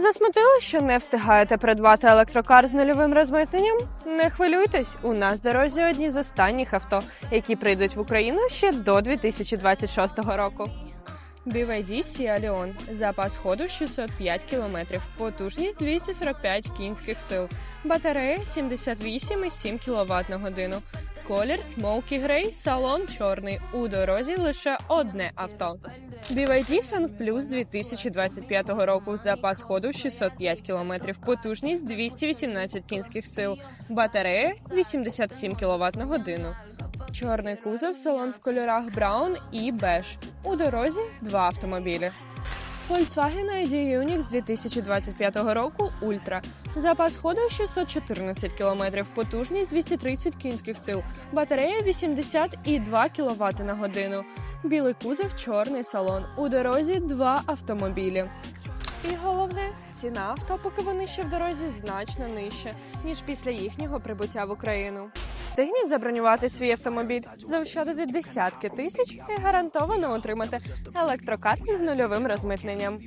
Засмутили, що не встигаєте придбати електрокар з нульовим розмитненням? Не хвилюйтесь, у нас дорозі одні з останніх авто, які прийдуть в Україну ще до 2026 року. BYD Sea Leon. Запас ходу 605 км, потужність 245 кінських сил, батарея 78,7 кВт на годину. Колір Smoky Grey, салон чорний. У дорозі лише одне авто. BYD Song Plus 2025 року. Запас ходу 605 км, потужність 218 кінських сил, батарея 87 кВт на годину. Чорний кузов, салон в кольорах браун і беж. У дорозі два автомобілі. Volkswagen ID Unix 2025 року Ультра. Запас ходу 614 км, потужність 230 кінських сил, батарея 82 кВт на годину. Білий кузов, чорний салон. У дорозі два автомобілі. І головне, ціна авто, поки вони ще в дорозі, значно нижча, ніж після їхнього прибуття в Україну. Встигніть забронювати свій автомобіль, заощадити десятки тисяч і гарантовано отримати електрокар із нульовим розмитненням.